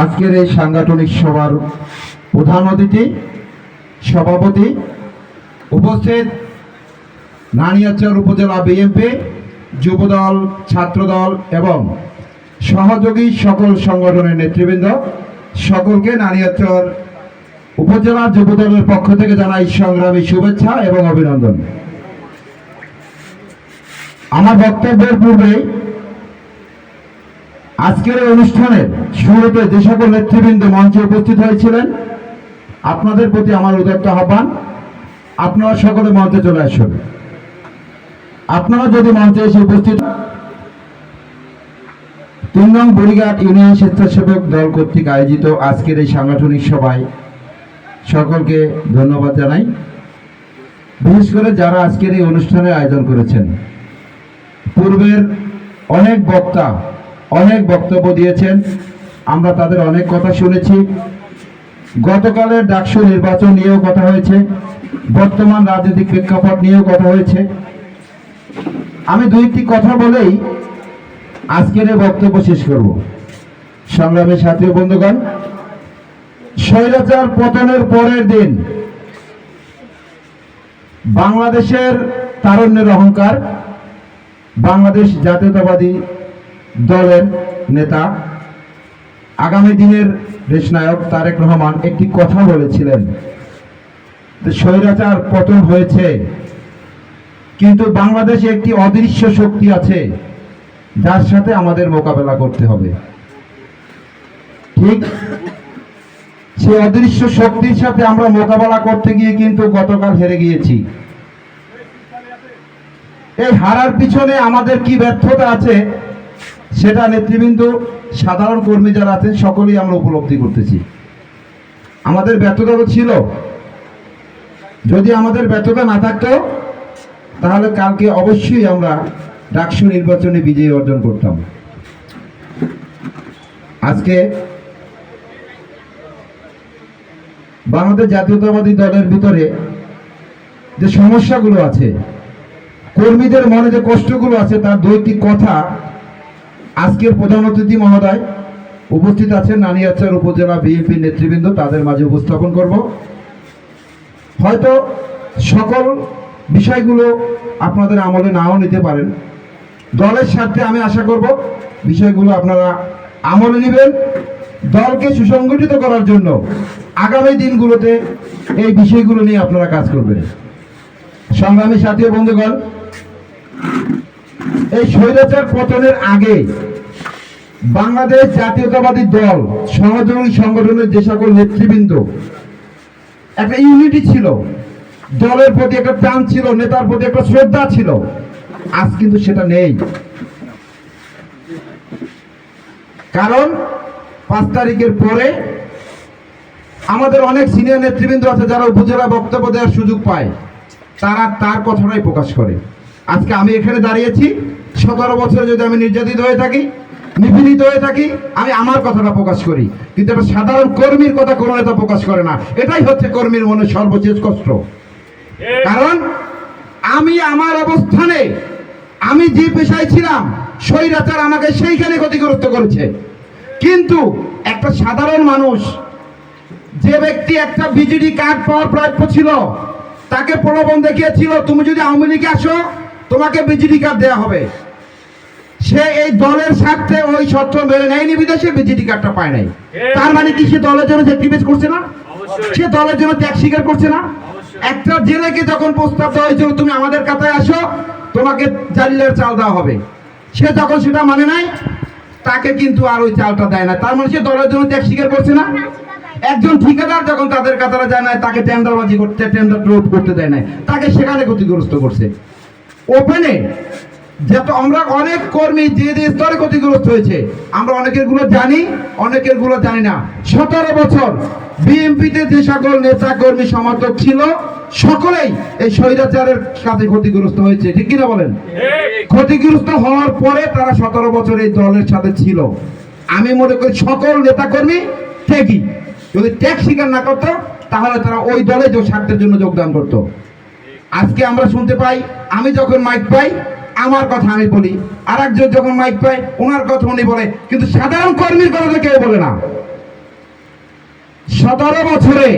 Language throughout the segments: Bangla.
আজকের এই সাংগঠনিক সভার প্রধান অতিথি, সভাপতি উপস্থিত নানিয়াচর উপজেলা বিএনপি, যুবদল, ছাত্রদল এবং সহযোগী সকল সংগঠনের নেতৃবৃন্দ, সকলকে নানিয়াচর উপজেলা যুবদলের পক্ষ থেকে জানাই সংগ্রামী শুভেচ্ছা এবং অভিনন্দন। আমার বক্তব্যের পূর্বে আজকের এই অনুষ্ঠানের শুরুতে যে সকল নেতৃবৃন্দ মঞ্চে উপস্থিত হয়েছিলেন। আপনাদের প্রতি আমার উদাত্ত আহ্বান। আপনারা সকলে মঞ্চে চলে আসুন। আপনারা যদি মঞ্চে এসে উপস্থিত তিন নং বড়িঘাট ইউনিয়ন স্বেচ্ছাসেবক দল কর্তৃক আয়োজিত আজকের এই সাংগঠনিক সভায় সকলকে ধন্যবাদ জানাই। বিশেষ করে যারা আজকের এই অনুষ্ঠানের আয়োজন করেছেন। পূর্বের অনেক বক্তা অনেক বক্তব্য দিয়েছেন। আমরা তাদের অনেক কথা শুনেছি। গতকালের ডাকসু নির্বাচন নিয়েও কথা হয়েছে। বর্তমান রাজনৈতিক প্রেক্ষাপট নিয়েও কথা হয়েছে। আমি দুই একটি কথা বলেই আজকের বক্তব্য শেষ করব। সংগ্রামের সাথী বন্ধুগণ, স্বৈরাচার পতনের পরের দিন বাংলাদেশের তারুণ্যের অহংকার, বাংলাদেশ জাতীয়তাবাদী দলের নেতা। আগামী দিনের দেশনায়ক তারেক রহমান একটি কথা বলেছিলেন স্বৈরাচার পতন হয়েছে, কিন্তু বাংলাদেশে একটি অদৃশ্য শক্তি আছে, যার সাথে আমাদের মোকাবেলা করতে হবে। ঠিক সেই অদৃশ্য শক্তির সাথে আমরা মোকাবেলা করতে গিয়ে কিন্তু গতকাল হেরে গিয়েছি। এই হারার পিছনে আমাদের কি ব্যর্থতা আছে? সেটা নেতৃবৃন্দ, সাধারণ কর্মী যারা আছেন, সকলেই আমরা উপলব্ধি করতেছি। আমাদের ব্যর্থতা তো ছিল। যদি আমাদের ব্যর্থতা না থাকতো, তাহলে কালকে অবশ্যই আমরা ডাকসু নির্বাচনে বিজয়ী অর্জন করতাম। আজকে বাংলাদেশ জাতীয়তাবাদী দলের ভিতরে যে সমস্যাগুলো আছে, কর্মীদের মনে যে কষ্টগুলো আছে, তার দুইটি কথা আজকের প্রধান অতিথি মহোদয় উপস্থিত আছেন নানিয়াচার উপজেলা বিএনপি নেতৃবৃন্দ, তাদের মাঝে উপস্থাপন করব। হয়তো সকল বিষয়গুলো আপনাদের আমলে নাও নিতে পারেন। দলের স্বার্থে আমি আশা করব বিষয়গুলো আপনারা আমলে নেবেন। দলকে সুসংগঠিত করার জন্য আগামী দিনগুলোতে এই বিষয়গুলো নিয়ে আপনারা কাজ করবেন। সংগ্রামী সাথী বন্ধুগণ এই স্বৈরাচার পতনের আগে বাংলাদেশ জাতীয়তাবাদী দল, সহযোগী সংগঠনের যে সকল নেতৃবৃন্দ, একটা ইউনিটি ছিল। দলের প্রতি একটা টান ছিল, নেতার প্রতি একটা শ্রদ্ধা ছিল। আজ কিন্তু সেটা নেই। কারণ পাঁচ তারিখের পরে আমাদের অনেক সিনিয়র নেতৃবৃন্দ আছে যারা উপজেলা বক্তব্য দেওয়ার সুযোগ পায়। তারা তার কথাটাই প্রকাশ করে। আজকে আমি এখানে দাঁড়িয়েছি। সতেরো বছরে যদি আমি নির্যাতিত হয়ে থাকি, নিপীড়িত হয়ে থাকি, আমি আমার কথাটা প্রকাশ করি। কিন্তু একটা সাধারণ কর্মীর কথা কোনো নেতা প্রকাশ করে না। এটাই হচ্ছে কর্মীর মনে সর্বশেষ কষ্ট। কারণ আমি আমার অবস্থানে, আমি যে পেশায় ছিলাম, স্বৈরাচার আমাকে সেইখানে ক্ষতিগ্রস্ত করেছে। কিন্তু একটা সাধারণ মানুষ, যে ব্যক্তি একটা বিজেডি কার্ড পাওয়ার প্রাপ্য ছিল, তাকে প্রলোভন দেখিয়েছিল, তুমি যদি আওয়ামী লীগে আসো তোমাকে বিজেডি কার্ড দেওয়া হবে। সে এই দলের স্বার্থে ওই শর্ত মেনে নেয়নি বিদেশে বিজেডি কার্ডটা পায় নাই। তার মানে কি সে দলের জন্য স্যাক্রিফাইস করছে না? সে দলের জন্য ত্যাগ স্বীকার করছে না? একটা জেলেকে যখন প্রস্তাব দেওয়া হয়েছিল তুমি আমাদের কাতায় আসো তোমাকে জালিলের চাল দেওয়া হবে। সে যখন সেটা মানে নাই তাকে কিন্তু আর ওই চালটা দেয় না। তার মানে সে দলের জন্য ত্যাগ স্বীকার করছে না? একজন ঠিকাদার যখন তাদের কাতারে যায় না তাকে টেন্ডারবাজি করতে টেন্ডার রোধ করতে দেয় না তাকে সেখানে ক্ষতিগ্রস্ত করছে। ওপেনে যত আমরা অনেক কর্মী যে যে স্তরে ক্ষতিগ্রস্ত হয়েছে আমরা অনেকেরগুলো জানি অনেকেরগুলো জানি না। সতেরো বছর বিএনপিতে যে সকল নেতা কর্মী সমর্থক ছিল সকলেই এই স্বৈরাচারের সাথে ক্ষতিগ্রস্ত হয়েছে ঠিক কিনা বলেন? ক্ষতিগ্রস্ত হওয়ার পরে তারা সতেরো বছর এই দলের সাথে ছিল। আমি মনে করি সকল নেতাকর্মী ত্যাগী। যদি ত্যাগ স্বীকার না করতো তাহলে তারা ওই দলে স্বার্থের জন্য যোগদান করতো। আজকে আমরা শুনতে পাই, আমি যখন মাইক পাই, আমার কথা আমি বলি। আর একজন যখন মাইক পায়, ওনার কথা উনি বলে। কিন্তু সাধারণ কর্মীর কথা তো কেউ বলে না। সতেরো বছরে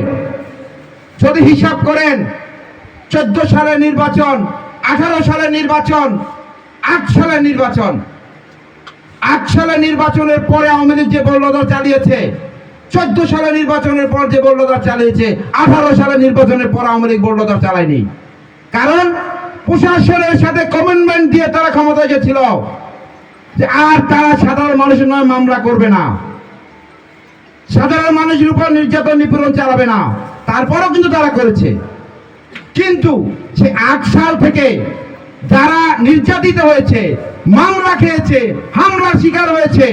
যদি হিসাব করেন, চোদ্দ সালের নির্বাচন, আঠারো সালের নির্বাচন, আট সালের নির্বাচন, আট সালের নির্বাচনের পরে আওয়ামী লীগ যে বল্লদার চালিয়েছে, চোদ্দ সালের নির্বাচনের পর যে বল্লদার চালিয়েছে, আঠারো সালের নির্বাচনের পর আওয়ামী লীগ বল্লদার চালায়নি। কারণ প্রশাসনের সাথে কমিটমেন্ট দিয়ে তারা ক্ষমতায় গেছিল। যে আর তারা সাধারণ মানুষের নয়, মামলা করবে না। সাধারণ মানুষের উপর নির্যাতন, নিপীড়ন চালাবে না। তারপরও কিন্তু তারা করেছে। কিন্তু সে আট সাল থেকে যারা নির্যাতিত হয়েছে, মামলা খেয়েছে, হামলার শিকার হয়েছে,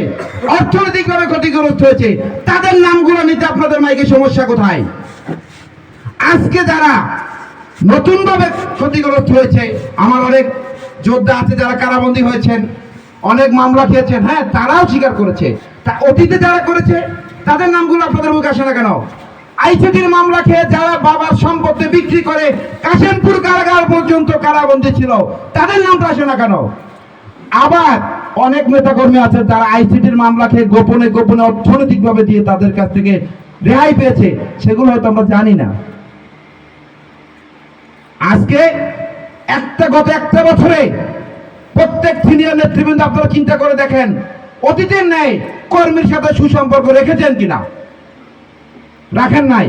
অর্থনৈতিকভাবে ক্ষতিগ্রস্ত হয়েছে, তাদের নামগুলো নিতে আপনাদের মাইকে সমস্যা কোথায়? আজকে যারা নতুনভাবে ক্ষতিগ্রস্ত হয়েছে। আমার অনেক যোদ্ধা আছে যারা কারাবন্দী হয়েছেন, অনেক মামলা খেয়েছেন। হ্যাঁ তারাও স্বীকার করেছে। তা অতীতে যারা করেছে, তাদের নামগুলো আপনাদের মুখে আসে না কেন? আইসিটির মামলা খেয়ে যারা বাবার সম্পত্তি বিক্রি করে কাশেমপুর কারাগার পর্যন্ত কারাবন্দী ছিল, তাদের নামটা আসে না কেন? আবার অনেক নেতাকর্মী আছে যারা আইসিটির মামলা খেয়ে গোপনে গোপনে অর্থনৈতিকভাবে দিয়ে তাদের কাছ থেকে রেহাই পেয়েছে। সেগুলো হয়তো আমরা জানি না। আজকে একটা গত একটা বছরে প্রত্যেক সিনিয়র নেতৃবৃন্দ আপনারা চিন্তা করে দেখেন, অতীতের ন্যায় কর্মীর সাথে সুসম্পর্ক রেখেছেন কিনা? রাখেন নাই।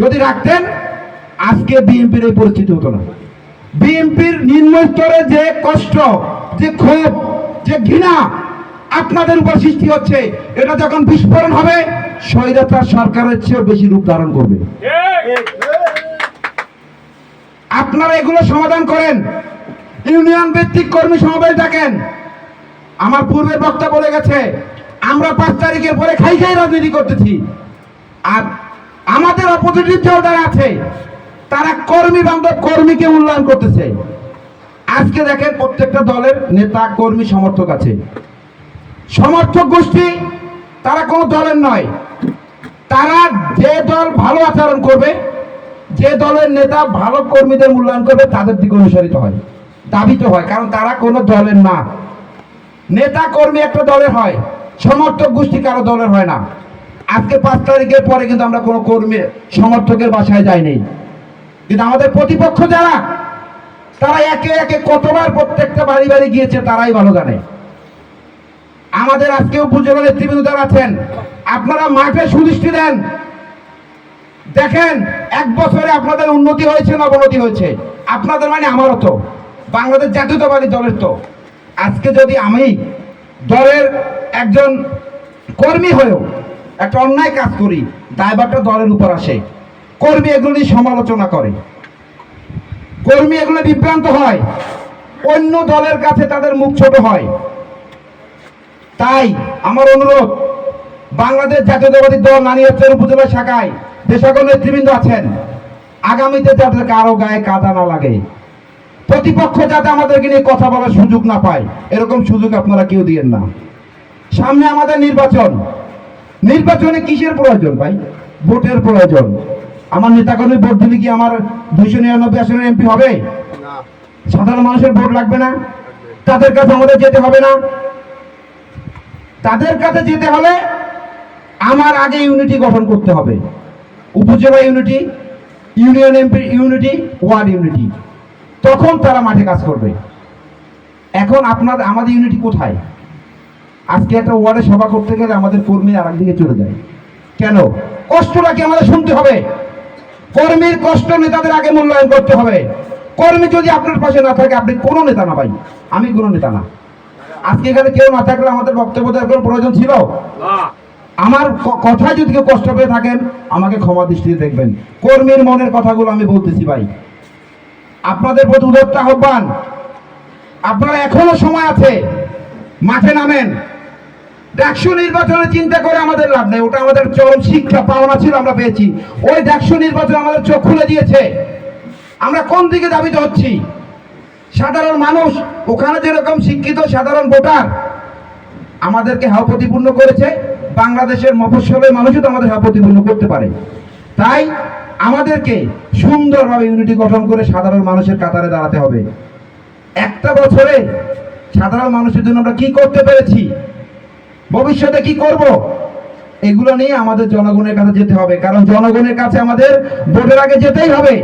যদি রাখতেন, আজকে বিএনপির এই পরিস্থিতি হতো না। বিএনপির নিম্ন স্তরে যে কষ্ট, যে ক্ষোভ, যে ঘৃণা আপনাদের উপর সৃষ্টি হচ্ছে, এটা যখন বিস্ফোরণ হবে, স্বৈরাচার সরকারের চেয়েও বেশি রূপ ধারণ করবে। আপনারা এগুলো সমাধান করেন। ইউনিয়ন ভিত্তিক কর্মী সমাবেশ ডাকেন। আমার পূর্বের বক্তা বলে গেছে, আমরা পাঁচ তারিখের পরে খাই খাই রাজনীতি করতেছি। আর আমাদের অপোজিটিভ দল যারা আছে, তারা কর্মী বান্ধব, কর্মীকে উন্নয়ন করতেছে। আজকে দেখেন প্রত্যেকটা দলের নেতা, কর্মী, সমর্থক আছে। সমর্থক গোষ্ঠী, তারা কোনো দলের নয়। তারা যে দল ভালো আচরণ করবে যে দলের নেতা ভালো কর্মীদের মূল্যায়ন করবে, তাদের দিকে অনুসারিত হয়, দাবিত হয়, কারণ তারা কোনো দলের না। নেতা কর্মী একটা দলের হয়, সমর্থক গোষ্ঠী কারও দলের হয় না। আজকে পাঁচ তারিখের পরে কিন্তু আমরা কোনো কর্মী সমর্থকের বাসায় যাইনি। কিন্তু আমাদের প্রতিপক্ষ যারা, তারা একে একে কতবার প্রত্যেকটা বাড়ি বাড়ি গিয়েছে, তারাই ভালো জানে। আমাদের আজকে উপজেলা নেতৃবৃন্দ যারা আছেন, আপনারা মাঠে সুদৃষ্টি দেন। দেখেন, এক বছরে আপনাদের উন্নতি হয়েছে না অবনতি হয়েছে? আপনাদের মানে আমারও তো। বাংলাদেশ জাতীয়তাবাদী দলের তো। আজকে যদি আমি দলের একজন কর্মী হয়েও একটা অন্যায় কাজ করি, দায়ভারটা দলের উপর আসে। কর্মী এগুলো সমালোচনা করে। কর্মী এগুলো বিভ্রান্ত হয়। অন্য দলের কাছে তাদের মুখ ছোট হয়। তাই আমার অনুরোধ, বাংলাদেশ জাতীয়তাবাদী দল নানিয়াচ্ছের উপজেলা শাখায় যে সকল নেতৃবৃন্দ আছেন আগামীতে যাতে কারও গায়ে কাদা না লাগে প্রতিপক্ষ যাতে আমাদেরকে নিয়ে কথা বলার সুযোগ না পায় এরকম সুযোগ আপনারা কেউ দিয়েন না। সামনে আমাদের নির্বাচন। নির্বাচনে কিসের প্রয়োজন ভাই? ভোটের প্রয়োজন। আমার নেতাকর্মী ভোট দিলে কি আমার দুইশো নিরানব্বই আসনের এমপি হবে? সাধারণ মানুষের ভোট লাগবে না? তাদের কাছে আমাদের যেতে হবে না? তাদের কাছে যেতে হলে আমার আগে ইউনিটি গঠন করতে হবে। উপজেলা unity union MP unity ward unity তখন তারা মাঠে কাজ করবে। এখন আপনার, আমাদের ইউনিটি কোথায়? আজকে একটা ওয়ার্ডে সভা করতে গেলে আমাদের কর্মী আর একদিকে চলে যায়। কেন? কষ্টটা কি আমাদের শুনতে হবে? কর্মীর কষ্ট নেতাদের আগে মূল্যায়ন করতে হবে। কর্মী যদি আপনার পাশে না থাকে, আপনি কোনো নেতা না ভাই। আমি কোনো নেতা না। আজকে এখানে কেউ না থাকলে আমাদের বক্তব্য দেওয়ার কোনো প্রয়োজন ছিল? আমার ক- কথায় যদি কেউ কষ্ট পেয়ে থাকেন, আমাকে ক্ষমা দৃষ্টিতে দেখবেন। কর্মীর মনের কথাগুলো আমি বলতেছি ভাই। আপনাদের প্রতি উদত্ত আহ্বান, আপনারা এখনও সময় আছে, মাঠে নামেন। ডাকসু নির্বাচনে চিন্তা করে আমাদের লাভ নেই, ওটা আমাদের চরম শিক্ষা, পাওনা ছিল, আমরা পেয়েছি। ওই ডাকসু নির্বাচন আমাদের চোখ খুলে দিয়েছে। আমরা কোন দিকে দাবিত হচ্ছি সাধারণ মানুষ, ওখানে যেরকম শিক্ষিত সাধারণ ভোটার, আমাদেরকে হাও প্রতিপূর্ণ করেছে। বাংলাদেশের মফস্বলের মানুষও তো আমাদের প্রতিপূর্ণ করতে পারে। তাই আমাদেরকে সুন্দরভাবে ইউনিটি গঠন করে সাধারণ মানুষের কাতারে দাঁড়াতে হবে। একটা বছরে সাধারণ মানুষের জন্য আমরা কি করতে পেরেছি? ভবিষ্যতে কি করব? এগুলো নিয়ে আমাদের জনগণের কাছে যেতে হবে। কারণ জনগণের কাছে আমাদের ভোটের আগে যেতেই হবে।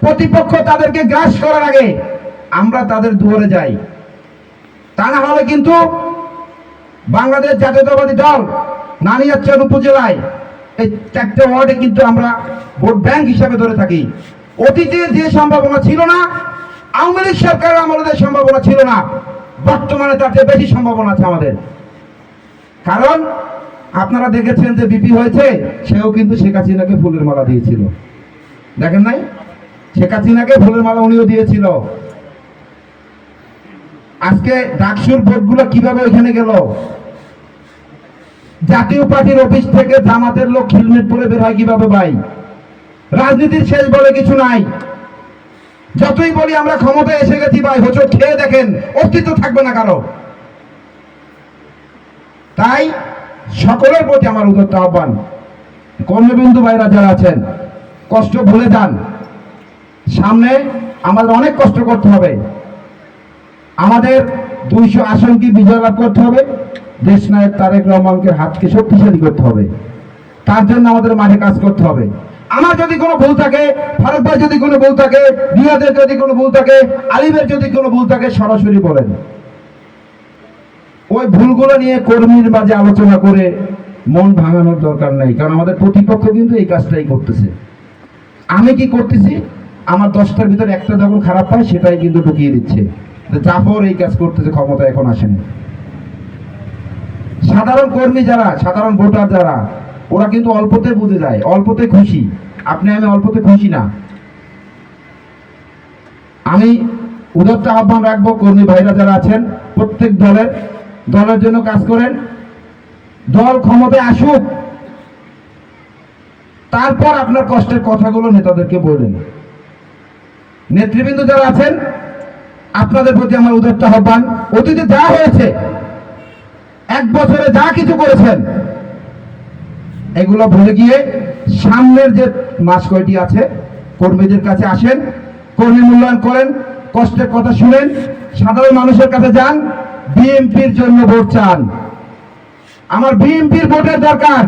প্রতিপক্ষ তাদেরকে গ্রাস করার আগে আমরা তাদের দুয়ারে যাই। তা না হলে কিন্তু বাংলাদেশ জাতীয়তাবাদী দল নানিয়াচ্ছন উপজেলায় এই চারটে ওয়ার্ডে কিন্তু আমরা ভোট ব্যাংক হিসাবে ধরে থাকি। অতীতে যে সম্ভাবনা ছিল না, আওয়ামী লীগ সরকারের আমলে যে সম্ভাবনা ছিল না, বর্তমানে তার চেয়ে বেশি সম্ভাবনা আছে আমাদের। কারণ আপনারা দেখেছেন যে বিপি হয়েছে, সেও কিন্তু শেখ হাসিনাকে ফুলের মালা দিয়েছিল। দেখেন নাই? শেখ হাসিনাকে ফুলের মালা উনিও দিয়েছিল। আজকে ডাকসুর ভোটগুলো কীভাবে ওইখানে গেল? জাতীয় পার্টির অফিস থেকে জামাতের লোক হেলমেট পরে বের হয় কীভাবে ভাই? রাজনীতির শেষ বলে কিছু নাই। যতই বলি আমরা ক্ষমতায় এসে গেছি ভাই হোচট খেয়ে দেখেন, অস্তিত্ব থাকবে না কারও। তাই সকলের প্রতি আমার উদ্যত আহ্বান। কর্মবিন্দু ভাইরা যারা আছেন, কষ্ট ভুলে যান। সামনে আমাদের অনেক কষ্ট করতে হবে। আমাদের দুইশো আসনকে বিজয় লাভ করতে হবে? দেশ নায়ক তারেক রহমানকে হাতকে শক্তিশালী করতে হবে। তার জন্য আমাদের মাঠে কাজ করতে হবে। আমার যদি কোনো ভুল থাকে ফারুক ভাই যদি কোনো ভুল থাকে রিয়াদের যদি কোনো ভুল থাকে, আলিমের যদি কোনো ভুল থাকে, সরাসরি বলেন। ওই ভুলগুলো নিয়ে কর্মীর মাঝে আলোচনা করে মন ভাঙানোর দরকার নেই, কারণ আমাদের প্রতিপক্ষ কিন্তু এই কাজটাই করতেছে। আমি কি করতেছি? আমার দশটার ভিতরে একটা যখন খারাপ পায় সেটাই কিন্তু ঢুকিয়ে দিচ্ছে। জাফর এই কাজ করতেছে, ক্ষমতা এখন আসেনি। সাধারণ কর্মী যারা, সাধারণ ভোটার যারা, ওরা কিন্তু অল্পতে বুঝে যায়, অল্পতে খুশি। আপনি আমি অল্পতে খুশি না। আমি উদত্ত আহ্বান রাখব, কর্মী ভাইরা যারা আছেন, প্রত্যেক দলের দলের জন্য কাজ করেন। দল ক্ষমতায় আসুক। তারপর আপনার কষ্টের কথাগুলো নেতাদেরকে বললেন নেতৃবৃন্দ যারা আছেন আপনাদের প্রতি আমার উদত্ত আহ্বান, অতীতে যা হয়েছে, এক বছরে যা কিছু করেছেন, এগুলো ভুলে গিয়ে সামনের যে মাস কয়টি আছে, কর্মীদের কাছে আসেন, কর্মী মূল্যায়ন করেন, কষ্টের কথা শুনেন, সাধারণ মানুষের কাছে যান, বিএনপির জন্য ভোট চান। আমার বিএনপির ভোটের দরকার।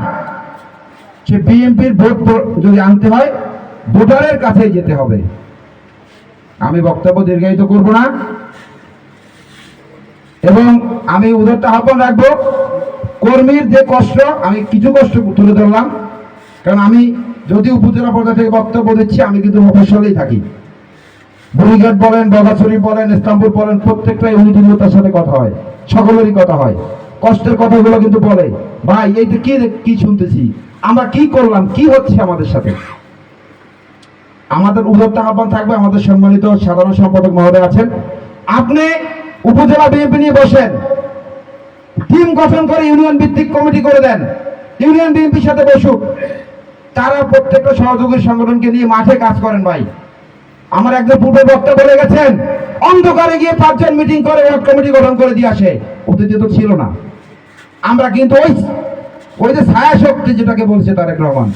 সে বিএনপির ভোট যদি আনতে হয়, ভোটারের কাছে যেতে হবে। আমি বক্তব্য দীর্ঘায়িত করব না। এবং আমি উদত্ত আহ্বান রাখব। কর্মীর যে কষ্ট, আমি কিছু কষ্ট তুলে ধরলাম। কারণ আমি যদি উপজেলা পর্যায়ে থেকে বক্তব্য দিচ্ছি, আমি কিন্তু মফসলেই থাকি। বুড়িঘাট বলেন, বগাছড়ি বলেন ইসলামপুর বলেন, প্রত্যেকটাই অনুদীনতার সাথে কথা হয়। সকলেরই কথা হয়। কষ্টের কথাগুলো কিন্তু বলে। ভাই এইটা কি কি শুনতেছি? আমরা কি করলাম? কি হচ্ছে আমাদের সাথে? আমাদের উদ্যোক্তা আহ্বান থাকবে, আমাদের সম্মানিত সাধারণ সম্পাদক মহোদয় আছেন। আপনি উপজেলা বিএনপি নিয়ে বসেন। টিম গঠন করে ইউনিয়ন ভিত্তিক কমিটি করে দেন। ইউনিয়ন বিএনপির সাথে বসুক। তারা প্রত্যেকটা সহযোগী সংগঠনকে নিয়ে মাঠে কাজ করেন ভাই। আমার একজন পূর্ব বক্তা বলে গেছেন, অন্ধকারে গিয়ে পাঁচজন মিটিং করে ওয়ার্ড কমিটি গঠন করে দিয়ে আসে। অতীতে তো ছিল না। আমরা কিন্তু ওই ওই যে ছায়া শক্তি যেটাকে বলছে তারেক রহমান।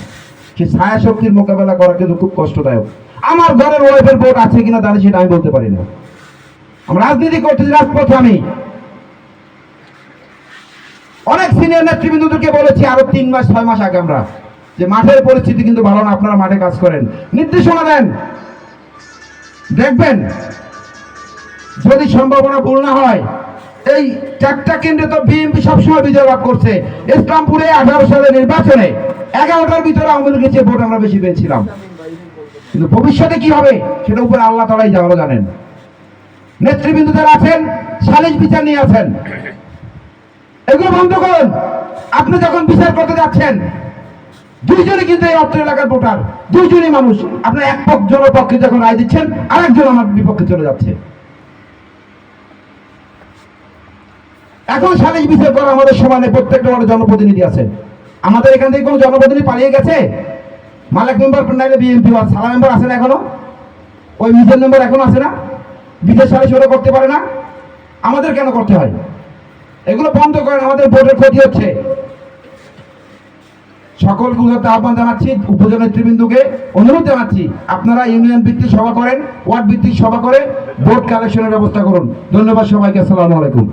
সেই ছায়া শক্তির মোকাবেলা করা কিন্তু খুব কষ্টদায়ক। আমার ঘরের ওয়াইফের ভোট আছে কিনা দাঁড়িয়ে সেটা আমি বলতে পারি না। আমরা রাজনীতি করতেছি, রাজপথে আমি। অনেক সিনিয়র নেতৃবৃন্দদেরকে বলেছি, আরও তিন মাস, ছয় মাস আগে আমরা, যে মাঠের পরিস্থিতি কিন্তু ভালো না, আপনারা মাঠে কাজ করেন। নির্দেশনা দেন। দেখবেন, যদি সম্ভাবনা ভুল না হয়, এই চারটা কেন্দ্রে তো বিএনপি সবসময় বিজয় লাভ করছে। ইসলামপুরে আঠারো সালের নির্বাচনে এগারোটার ভিতরে আওয়ামী লীগের ভোট আমরা বেশি পেয়েছিলাম। কিন্তু ভবিষ্যতে কি হবে, সেটা উপরে আল্লাহ তালাই ভালো জানেন। নেতৃবৃন্দ যারা আছেন, সালিশ বিচার নিয়ে আছেন। এগুলো বন্ধ করুন। আপনি যখন বিচার করতে যাচ্ছেন দুইজনে কিন্তু এই অত্র এলাকার ভোটার, দুইজনই মানুষ। আপনার এক পক্ষ জনের পক্ষে যখন রায় দিচ্ছেন, আরেকজন আমার বিপক্ষে চলে যাচ্ছে। এখন সালিশ বিচার করা আমাদের সমানে প্রত্যেকটা জনপ্রতিনিধি আছে। আমাদের এখান থেকে কোনো জনপ্রতিনিধি পালিয়ে গেছে? মালিক মেম্বার নাইলে বিএনপি সালা মেম্বার আছে না এখনও? ওই মিজের মেম্বার এখনও আছে না? বিদেশ সালিশ ওরা করতে পারে না? আমাদের কেন করতে হয়? এগুলো বন্ধ করেন, আমাদের ভোটের ক্ষতি হচ্ছে। সকল গুলোতে আহ্বান জানাচ্ছি, উপজেলা নেতৃবৃন্দকে অনুরোধ জানাচ্ছি, আপনারা ইউনিয়ন ভিত্তিক সভা করেন, ওয়ার্ড ভিত্তিক সভা করে ভোট কালেকশনের ব্যবস্থা করুন। ধন্যবাদ সবাইকে, আসসালামু আলাইকুম।